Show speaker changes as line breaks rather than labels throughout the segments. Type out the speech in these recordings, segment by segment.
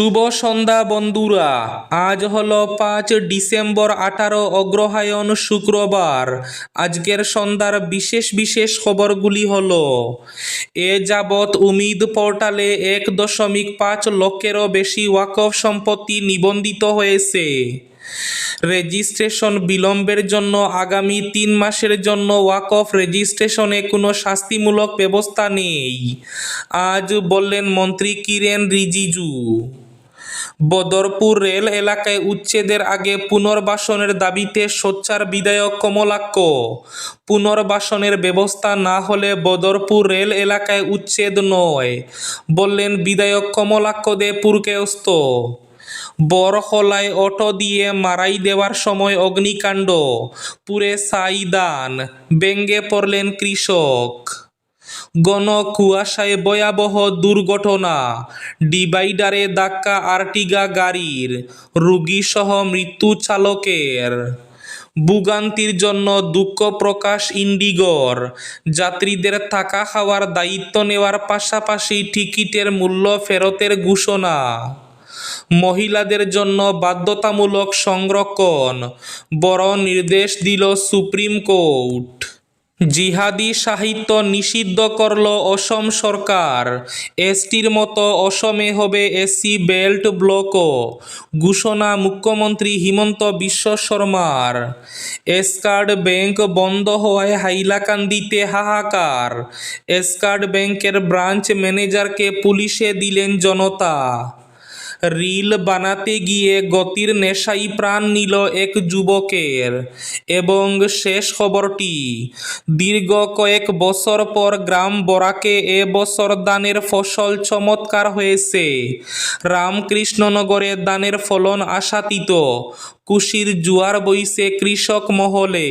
শুভ সন্ধ্যা বন্ধুরা। আজ হলো পাঁচ ডিসেম্বর আঠারো অগ্রহায়ণ শুক্রবার। আজকের সন্ধ্যার বিশেষ বিশেষ খবরগুলি হলো, এ যাবৎ উমিদ পোর্টালে এক দশমিক পাঁচ লক্ষেরও বেশি ওয়াকফ সম্পত্তি নিবন্ধিত হয়েছে। রেজিস্ট্রেশন বিলম্বের জন্য আগামী তিন মাসের জন্য ওয়াকফ রেজিস্ট্রেশনে কোনো শাস্তিমূলক ব্যবস্থা নেই। আজ বললেন মন্ত্রী কিরেন রিজিজু। বদরপুর রেল এলাকায় উচ্ছেদের আগে পুনর্বাসনের দাবিতে সোচ্চার বিধায়ক কমলাক্ষ। পুনর্বাসনের ব্যবস্থা না হলে বদরপুর রেল এলাকায় উচ্ছেদ নয়, বললেন বিধায়ক কমলাক্ষ দে পুরকেস্ত বরহলায় অটো দিয়ে মারাই দেওয়ার সময় অগ্নিকাণ্ড, পুরে সাইদান ব্যঙ্গে পড়লেন কৃষক। গণ কুয়াশায় ভয়াবহ দুর্ঘটনা। ডিভাইডারে ধাক্কা আর্টিগা গাড়ির রুগীসহ মৃত্যু চালকের। ভোগান্তির জন্য দুঃখ প্রকাশ ইন্ডিগোর। যাত্রীদের থাকা খাওয়ার দায়িত্ব নেওয়ার পাশাপাশি টিকিটের মূল্য ফেরতের ঘোষণা। মহিলাদের জন্য বাধ্যতামূলক সংরক্ষণ। বড় নির্দেশ দিল সুপ্রিম কোর্ট। জিহাদি সাহিত্য নিষিদ্ধ করল অসম সরকার। এসটির মতো অসমে হবে এসসি বেল্ট ব্লকও, ঘোষণা মুখ্যমন্ত্রী হিমন্ত বিশ্ব শর্মার। এসকার্ড ব্যাংক বন্ধ হওয়ায় হাইলাকান্দিতে হাহাকার। এসকার্ড ব্যাংকের ব্রাঞ্চ ম্যানেজারকে পুলিশে দিলেন জনতা। রিল বানাতে গিয়ে গতির নেশাই প্রাণ নিল এক যুবকের। এবং শেষ খবরটি, দীর্ঘ কয়েক বছর পর গ্রাম বরাকে এ বছর দানের ফসল চমৎকার হয়েছে। রামকৃষ্ণনগরে দানের ফলন আশাতীত। কুশির জুয়ার বইছে কৃষক মহলে।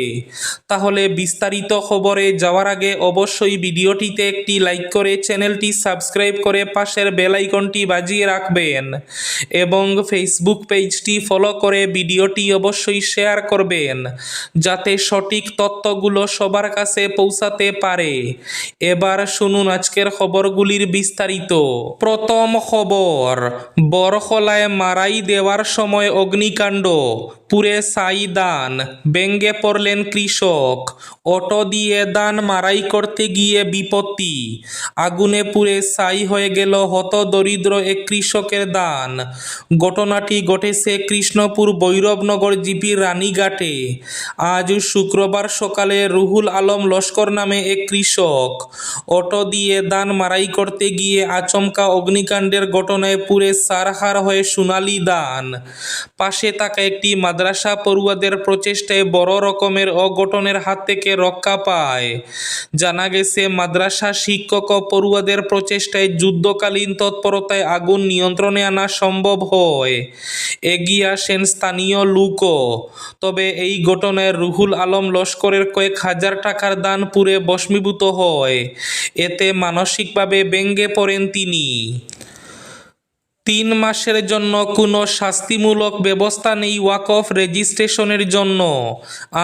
তাহলে বিস্তারিত খবরে যাওয়ার আগে অবশ্যই ভিডিওটিতে একটি লাইক করে চ্যানেলটি সাবস্ক্রাইব করে পাশের বেল আইকনটি বাজিয়ে রাখবেন এবং ফেসবুক পেজটি ফলো করে ভিডিওটি অবশ্যই শেয়ার করবেন, যাতে সঠিক তথ্যগুলো সবার কাছে পৌঁছাতে পারে। এবার শুনুন আজকের খবরগুলির বিস্তারিত। প্রথম খবর, বরখলায় মারাই দেওয়ার সময় অগ্নিকাণ্ড। people পুরে সাই দান, ব্যঙ্গে পড়লেন কৃষক, অটো দিয়ে দান মারাই করতে গিয়ে বিপত্তি। আগুনে পুড়ে সাই হয়ে গেল হত দরিদ্র এক কৃষকের দান। ঘটনাটি ঘটেছে কৃষ্ণপুর ভৈরবনগর জিপির রানীঘাটে। আজ শুক্রবার সকালে রুহুল আলম লস্কর নামে এক কৃষক, অটো দিয়ে দান মারাই করতে গিয়ে আচমকা অগ্নিকাণ্ডের ঘটনায় পুরে সারহার হয়ে সোনালি দান। পাশে থাকা একটি মাদ্রাসা পড়ুয়াদের প্রচেষ্টায় বড় রকমের অঘটনের হাত থেকে রক্ষা পায়। জানা গেছে, মাদ্রাসা শিক্ষক ও পড়ুয়াদের প্রচেষ্টায় যুদ্ধকালীন তৎপরতায় আগুন নিয়ন্ত্রণে আনা সম্ভব হয়। এগিয়ে আসেন স্থানীয় লোকও। তবে এই ঘটনায় রুহুল আলম লস্করের কয়েক হাজার টাকার দান পুড়ে ভস্মীভূত হয়। এতে মানসিকভাবে ব্যঙ্গে পড়েন তিনি। তিন মাসের জন্য কোনো শাস্তিমূলক ব্যবস্থা নেই ওয়াকফ রেজিস্ট্রেশনের জন্য।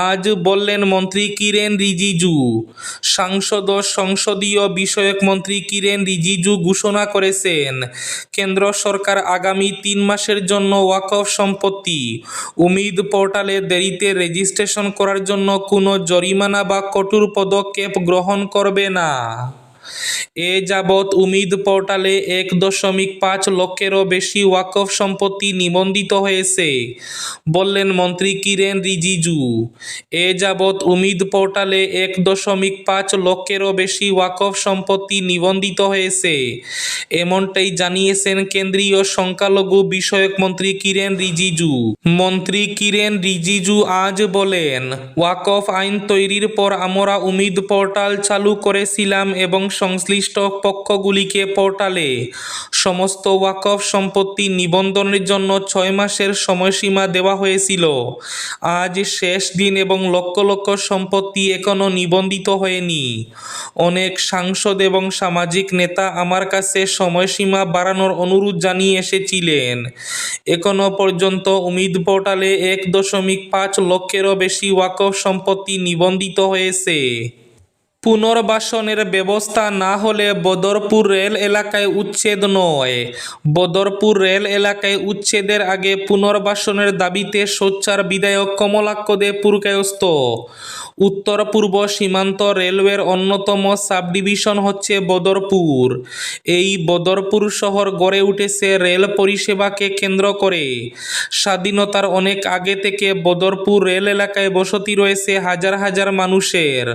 আজ বললেন মন্ত্রী কিরেন রিজিজু। সাংসদ সংসদীয় বিষয়ক মন্ত্রী কিরেন রিজিজু ঘোষণা করেছেন, কেন্দ্র সরকার আগামী তিন মাসের জন্য ওয়াকফ সম্পত্তি, উমিদ পোর্টালে দেরিতে রেজিস্ট্রেশন করার জন্য কোনো জরিমানা বা কঠোর পদক্ষেপ গ্রহণ করবে না। এ যাবৎ উমিদ পোর্টালে এক দশমিক পাঁচ লক্ষেরও বেশি ওয়াকফ সম্পত্তি নিবন্ধিত হয়েছে। বললেন মন্ত্রী কিরেন রিজিজু। এ যাবৎ উমিদ পোর্টালে এক দশমিক পাঁচ লক্ষেরও বেশি ওয়াকফ সম্পত্তি নিবন্ধিত হয়েছে। এমনটাই জানিয়েছেন কেন্দ্রীয় সংখ্যালঘু বিষয়ক মন্ত্রী কিরেন রিজিজু। মন্ত্রী কিরেন রিজিজু আজ বলেন, ওয়াকফ আইন তৈরির পর আমরা উমিদ পোর্টাল চালু করেছিলাম এবং সংশ্লিষ্ট পক্ষগুলিকে পোর্টালে সমস্ত ওয়াকফ সম্পত্তি নিবন্ধনের জন্য ছয় মাসের সময়সীমা দেওয়া হয়েছিল। আজ শেষ দিন এবং লক্ষ লক্ষ সম্পত্তি এখনও নিবন্ধিত হয়নি। অনেক সাংসদ এবং সামাজিক নেতা আমার কাছে সময়সীমা বাড়ানোর অনুরোধ জানিয়ে এসেছিলেন। এখনও পর্যন্ত উমিদ পোর্টালে এক দশমিক পাঁচ লক্ষেরও বেশি ওয়াকফ সম্পত্তি নিবন্ধিত হয়েছে। পুনর্বাসনের ব্যবস্থা না হলে বদরপুর রেল এলাকায় উচ্ছেদ নয়। বদরপুর রেল এলাকায় উচ্ছেদের আগে পুনর্বাসনের দাবিতে সোচ্চার বিধায়ক কমলাক্ষ দে পুরকায়স্ত উত্তর পূর্ব সীমান্ত রেলওয়ের অন্যতম সাব ডিভিশন হচ্ছে বদরপুর। এই বদরপুর শহর গড়ে উঠেছে রেল পরিষেবাকে কেন্দ্র করে। স্বাধীনতার অনেক আগে থেকে বদরপুর রেল এলাকায় বসতি রয়েছে হাজার হাজার মানুষের।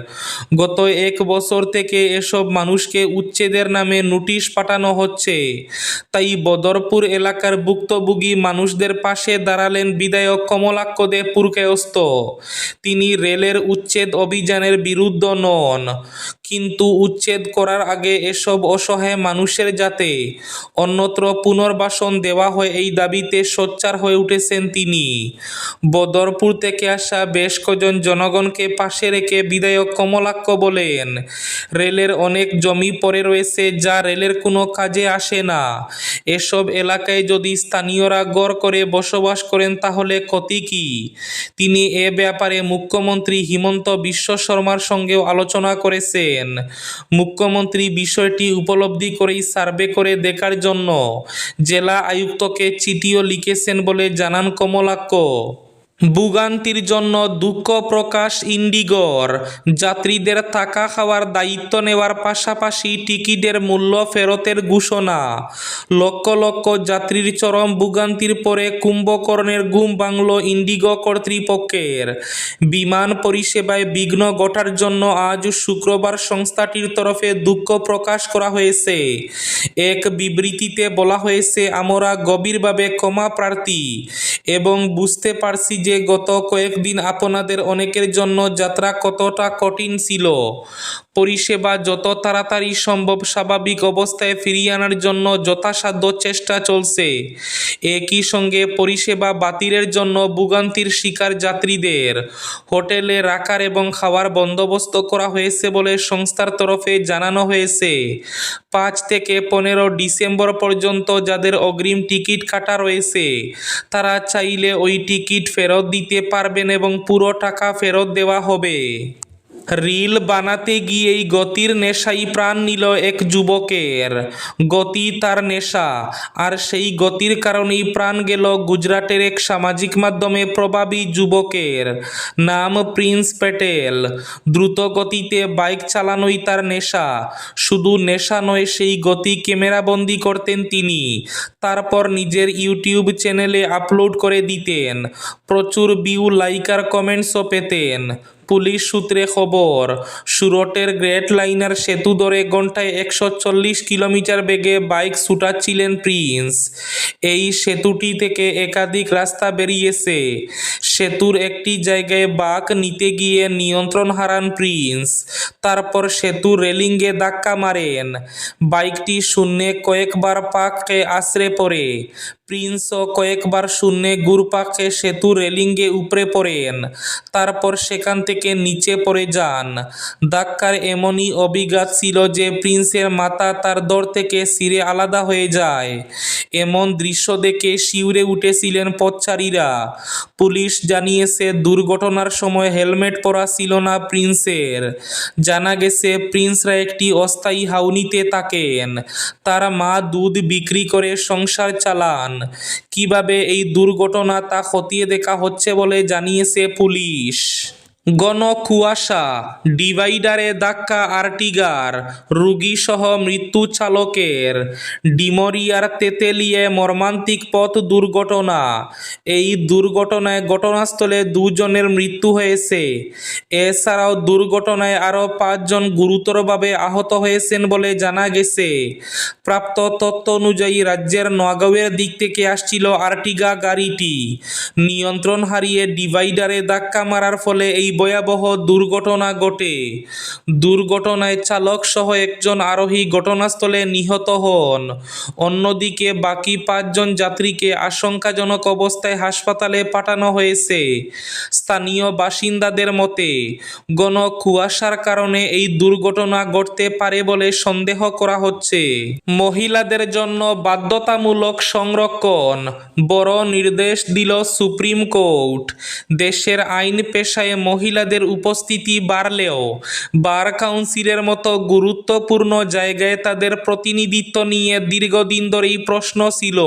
গত এক বছর থেকে এসব মানুষকে উচ্ছেদের নামে নোটিশ পাঠানো হচ্ছে। তাই বদরপুর এলাকার ভুক্তভোগী মানুষদের পাশে দাঁড়ালেন বিধায়ক কমলাক্ষ দে পুরকায়স্ত তিনি রেলের উচ্ছেদ অভিযানের বিরুদ্ধ নন। কিন্তু উচ্ছেদ করার আগে এসব অসহায় মানুষের যাতে অন্যত্র পুনর্বাসন দেওয়া হয় এই দাবিতে সোচ্চার হয়ে উঠেছেন তিনি। বদরপুর থেকে আসা বেশ কজন জনগণকে পাশে রেখে বিধায়ক কমলাক্ষ বলেন, রেলের অনেক জমি পড়ে রয়েছে যা রেলের কোনো কাজে আসে না। এসব এলাকায় যদি স্থানীয়রা গড় করে বসবাস করেন তাহলে ক্ষতি কি? তিনি এ ব্যাপারে মুখ্যমন্ত্রী হিমন্ত বিশ্ব শর্মার সঙ্গেও আলোচনা করেছেন। মুখ্যমন্ত্রী বিষয়টি উপলব্ধি করেই সার্ভে করে দেখার জন্য জেলা আয়ুক্তকে চিঠিও লিখেছেন বলে জানান কমলাক্ষ। ভোগান্তির জন্য দুঃখ প্রকাশ ইন্ডিগোর। যাত্রীদের থাকা খাওয়ার দায়িত্ব নেওয়ার পাশাপাশি টিকিটের মূল্য ফেরতের ঘোষণা। লক্ষ লক্ষ যাত্রীর চরম ভোগান্তির পরে কুম্ভকর্ণের ঘুম বাংল ইন্ডিগো কর্তৃপক্ষের। বিমান পরিষেবায় বিঘ্ন ঘটার জন্য আজ শুক্রবার সংস্থাটির তরফে দুঃখ প্রকাশ করা হয়েছে। এক বিবৃতিতে বলা হয়েছে, আমরা গভীরভাবে ক্ষমা প্রার্থী এবং বুঝতে পারছি যে গত কয়েকদিন আপনাদের অনেকের জন্য যাত্রা কতটা কঠিন ছিল? পরিষেবা যত তাড়াতাড়ি সম্ভব স্বাভাবিক অবস্থায় ফিরিয়ে আনার জন্য যথাসাধ্য চেষ্টা চলছে। একই সঙ্গে পরিষেবা বাতিলের জন্য ভোগান্তির শিকার যাত্রীদের। হোটেলে রাখার এবং খাওয়ার বন্দোবস্ত করা হয়েছে বলে সংস্থার তরফে জানানো হয়েছে। পাঁচ থেকে পনেরো ডিসেম্বর পর্যন্ত যাদের অগ্রিম টিকিট কাটা রয়েছে, তারা চাইলে ওই টিকিট ফেরত দিতে পারবেন এবং পুরো টাকা ফেরত দেওয়া হবে। রিল বানাতে গিয়েই গতির নেশাই প্রাণ নিল এক যুবকের। গতি তার নেশা, আর সেই গতির কারণেই প্রাণ গেল গুজরাটের এক সামাজিক মাধ্যমে প্রভাবী যুবকের। নাম প্রিন্স প্যাটেল। দ্রুত গতিতে বাইক চালানোই তার নেশা। শুধু নেশা নয়, সেই গতি ক্যামেরাবন্দি করতেন তিনি। তারপর নিজের ইউটিউব চ্যানেলে আপলোড করে দিতেন। প্রচুর ভিউ, লাইক আর কমেন্টসও পেতেন। পুলিশ সূত্রে খবর, সুরটের গ্রেট লাইনার সেতু ধরে ঘন্টায় একশো চল্লিশ কিলোমিটার বেগে বাইক ছুটাচ্ছিলেন প্রিন্স। এই সেতুটি থেকে একাধিক রাস্তা বেরিয়েছে। সেতুর একটি জায়গায় বাঁক নিতে গিয়ে নিয়ন্ত্রণ হারান প্রিন্স। তারপর সেতু রেলিংয়ে ধাক্কা মারেন। বাইকটি শূন্যে কয়েকবার পাককে আশ্রে পড়ে। প্রিন্সও কয়েকবার শূন্যে ঘুরপাকে সেতু রেলিংয়ে উপরে পড়েন। তারপর সেখান থেকে নিচে পড়ে যান। ধাক্কার এমনই অভিঘাত ছিল যে প্রিন্সের মাথা তার দর থেকে সিরে আলাদা হয়ে যায়। এমন দৃশ্য দেখে শিউরে উঠেছিলেন পথচারীরা। পুলিশ জানিয়েছে, দুর্ঘটনার সময় হেলমেট পরা ছিল না প্রিন্সের। জানা গেছে, প্রিন্সরা একটি অস্থায়ী হাউনিতে থাকেন। তার মা দুধ বিক্রি করে সংসার চালান। কীভাবে এই দুর্ঘটনা তা খতিয়ে দেখা হচ্ছে বলে জানিয়েছে পুলিশ। ঘন কুয়াশা ডিভাইডারে ধাক্কা আর্টিগার রুগীসহ মৃত্যু চালকের। ডিমরিয়ার তেতেলিয়ে মর্মান্তিক পথ দুর্ঘটনা। এই দুর্ঘটনায় ঘটনাস্থলে দুজনের মৃত্যু হয়েছে। এছাড়াও দুর্ঘটনায় আরও পাঁচজন গুরুতরভাবে আহত হয়েছেন বলে জানা গেছে। প্রাপ্ত তথ্য অনুযায়ী রাজ্যের নগাঁওয়ের দিক থেকে আসছিল আর্টিগা গাড়িটি। নিয়ন্ত্রণ হারিয়ে ডিভাইডারে ধাক্কা মারার ফলে এই ভয়াবহ দুর্ঘটনা ঘটে। দুর্ঘটনায় চালক সহ একজন আরোহী ঘটনাস্থলে নিহত হন। অন্যদিকে বাকি পাঁচজন যাত্রীকে আশঙ্কাজনক অবস্থায় হাসপাতালে পাঠানো হয়েছে। স্থানীয় বাসিন্দাদের মতে গণ কুয়াশার কারণে এই দুর্ঘটনা ঘটতে পারে বলে সন্দেহ করা হচ্ছে। মহিলাদের জন্য বাধ্যতামূলক সংরক্ষণ, বড় নির্দেশ দিল সুপ্রিম কোর্ট। দেশের আইন পেশায় মহিলা মহিলাদের উপস্থিতি বাড়লেও বার কাউন্সিলের মতো গুরুত্বপূর্ণ জায়গায় তাদের প্রতিনিধিত্ব নিয়ে দীর্ঘদিন ধরেই প্রশ্ন ছিল।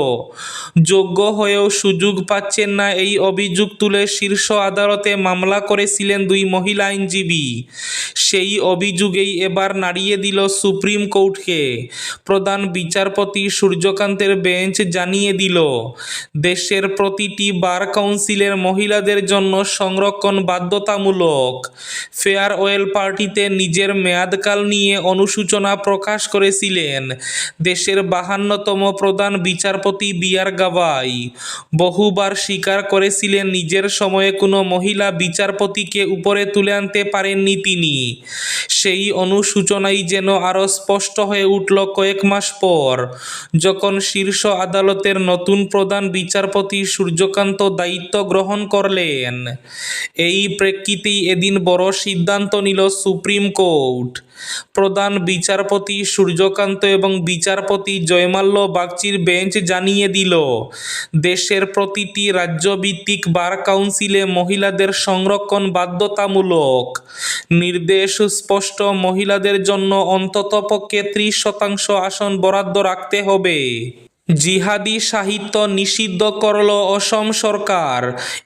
যোগ্য হয়েও সুযোগ পাচ্ছেন না এই অভিযোগ তুলে শীর্ষ আদালতে মামলা করেছিলেন দুই মহিলা আইনজীবী। সেই অভিযোগেই এবার নাড়িয়ে দিল সুপ্রিম কোর্টকে। প্রধান বিচারপতি সূর্যকান্তের বেঞ্চ জানিয়ে দিল, দেশের প্রতিটি বার কাউন্সিলের মহিলাদের জন্য সংরক্ষণ বাধ্যতামূলক ফেয়ারওয়েল পার্টিতে নিজের মেয়াদকাল নিয়ে অনুশোচনা প্রকাশ করেছিলেন দেশের বাহান্নতম প্রধান বিচারপতি বি আর গাভাই। বহুবার স্বীকার করেছিলেন নিজের সময়ে কোনো মহিলা বিচারপতিকে উপরে তুলে আনতে পারেননি তিনি। সেই অনুশোচনাই যেন আরও স্পষ্ট হয়ে উঠল কয়েক মাস পর, যখন শীর্ষ আদালতের নতুন প্রধান বিচারপতি সূর্যকান্ত দায়িত্ব গ্রহণ করলেন। এই প্রেক্ষিতেই এদিন বড় সিদ্ধান্ত নিল সুপ্রিম কোর্ট। প্রধান বিচারপতি সূর্যকান্ত এবং বিচারপতি জয়মাল্য বাগচির বেঞ্চ জানিয়ে দিল, দেশের প্রতিটি রাজ্যভিত্তিক বার কাউন্সিলে মহিলাদের সংরক্ষণ বাধ্যতামূলক। নির্দেশ স্পষ্ট, মহিলাদের জন্য অন্ততপক্ষে ত্রিশ শতাংশ আসন বরাদ্দ রাখতে হবে। জিহাদি সাহিত্য নিষিদ্ধ করল অসম সরকার।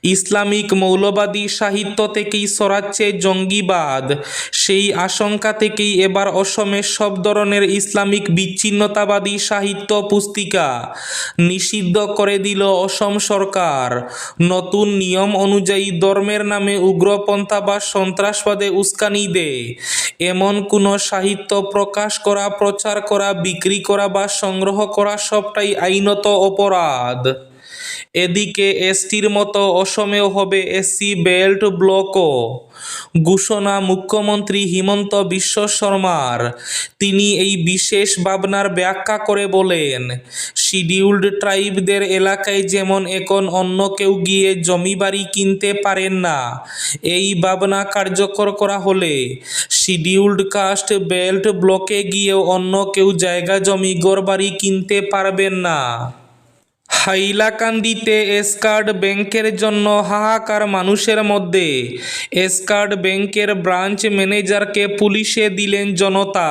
ইসলামিক মৌলবাদী সাহিত্য থেকেই সরাচ্ছে জঙ্গিবাদ। সেই আশঙ্কা থেকেই এবার অসমে সব ধরনের ইসলামিক বিচ্ছিন্নতাবাদী সাহিত্য পুস্তিকা নিষিদ্ধ করে দিল অসম সরকার। নতুন নিয়ম অনুযায়ী ধর্মের নামে উগ্রপন্থা বা সন্ত্রাসবাদে উস্কানি দেয় এমন কোনো সাহিত্য প্রকাশ করা, প্রচার করা, বিক্রি করা বা সংগ্রহ করা সবটাই আইনত অপরাধ এদিকে এসটির মতো অসমেও হবে এসসি বেল্ট ব্লকও। ঘোষণা মুখ্যমন্ত্রী হিমন্ত বিশ্ব শর্মার। তিনি এই বিশেষ ভাবনার ব্যাখ্যা করে বলেন, শিডিউল্ড ট্রাইবদের এলাকায় যেমন এখন অন্য কেউ গিয়ে জমি বাড়ি কিনতে পারেন না, এই ভাবনা কার্যকর করা হলে শিডিউল্ড কাস্ট বেল্ট ব্লকে গিয়েও অন্য কেউ জায়গা জমি, ঘরবাড়ি কিনতে পারবেন না। হাইলাকান্দিতে এসকার্ড ব্যাংকের জন্য হাহাকার মানুষের মধ্যে। এসকার্ড ব্যাংকের ব্রাঞ্চ ম্যানেজারকে পুলিশে দিলেন জনতা।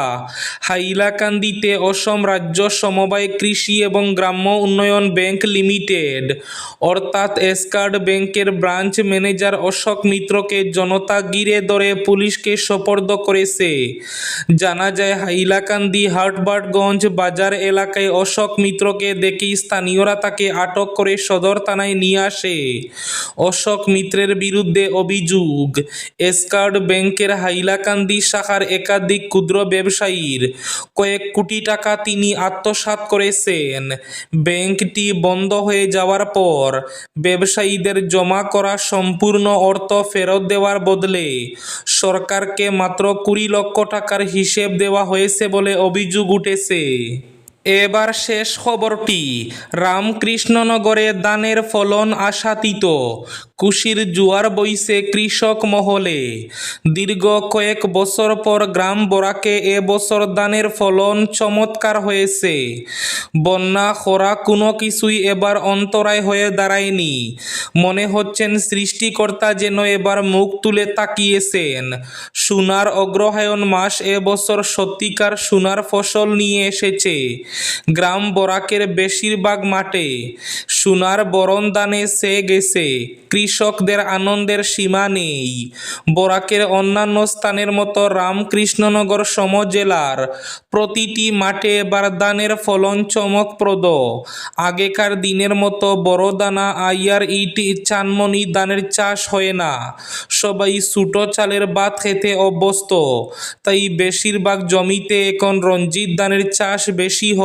হাইলাকান্দিতে অসম রাজ্য সমবায় কৃষি এবং গ্রাম্য উন্নয়ন ব্যাংক লিমিটেড। অর্থাৎ এসকার্ড ব্যাংকের ব্রাঞ্চ ম্যানেজার অশোক মিত্রকে জনতা গিরে ধরে পুলিশকে সোপর্দ করেছে। জানা যায়, হাইলাকান্দি হাটবাটগঞ্জ বাজার এলাকায় অশোক মিত্রকে দেখেই স্থানীয়রা তাকে আটক করে সদর থানায় নিয়ে আসে। অশোক মিত্রের বিরুদ্ধে অভিযোগ, এসকার্ড ব্যাংকের হাইলাকান্দি শাখার একাধিক ক্ষুদ্র ব্যবসায়ীর কয়েক কোটি টাকা তিনি আত্মসাৎ করেছেন। ব্যাংকটি বন্ধ হয়ে যাওয়ার পর ব্যবসায়ীদের জমা করা সম্পূর্ণ অর্থ ফেরত দেওয়ার বদলে সরকারকে মাত্র কুড়ি লক্ষ টাকার হিসেব দেওয়া হয়েছে বলে অভিযোগ উঠেছে। এবার শেষ খবরটি। রামকৃষ্ণনগরে দানের ফলন আশাতীত। কুশির জুয়ার বইছে কৃষক মহলে। দীর্ঘ কয়েক বছর পর গ্রাম বরাকে এ বছর দানের ফলন চমৎকার হয়েছে। বন্যা, খরা কোনো কিছুই এবার অন্তরায় হয়ে দাঁড়ায়নি। মনে হচ্ছেন সৃষ্টিকর্তা যেন এবার মুখ তুলে তাকিয়েছেন। সোনার অগ্রহায়ণ মাস এবছর সত্যিকার সোনার ফসল নিয়ে এসেছে। গ্রাম বরাকের বেশিরভাগ মাঠে সোনার বরণ দানে সে গেছে। কৃষকদের আনন্দের সীমা নেই। বরাকের অন্যান্য স্থানের মতো রামকৃষ্ণনগর সমজেলার প্রতিটি মাঠে এবার দানের ফলন চমকপ্রদ। আগেকার দিনের মতো বড় দানা আইয়ার ইট চানমনি দানের চাষ হয় না। সবাই ছোটো চালের ভাত খেতে অভ্যস্ত। তাই বেশিরভাগ জমিতে এখন রঞ্জিত ধানের চাষ বেশি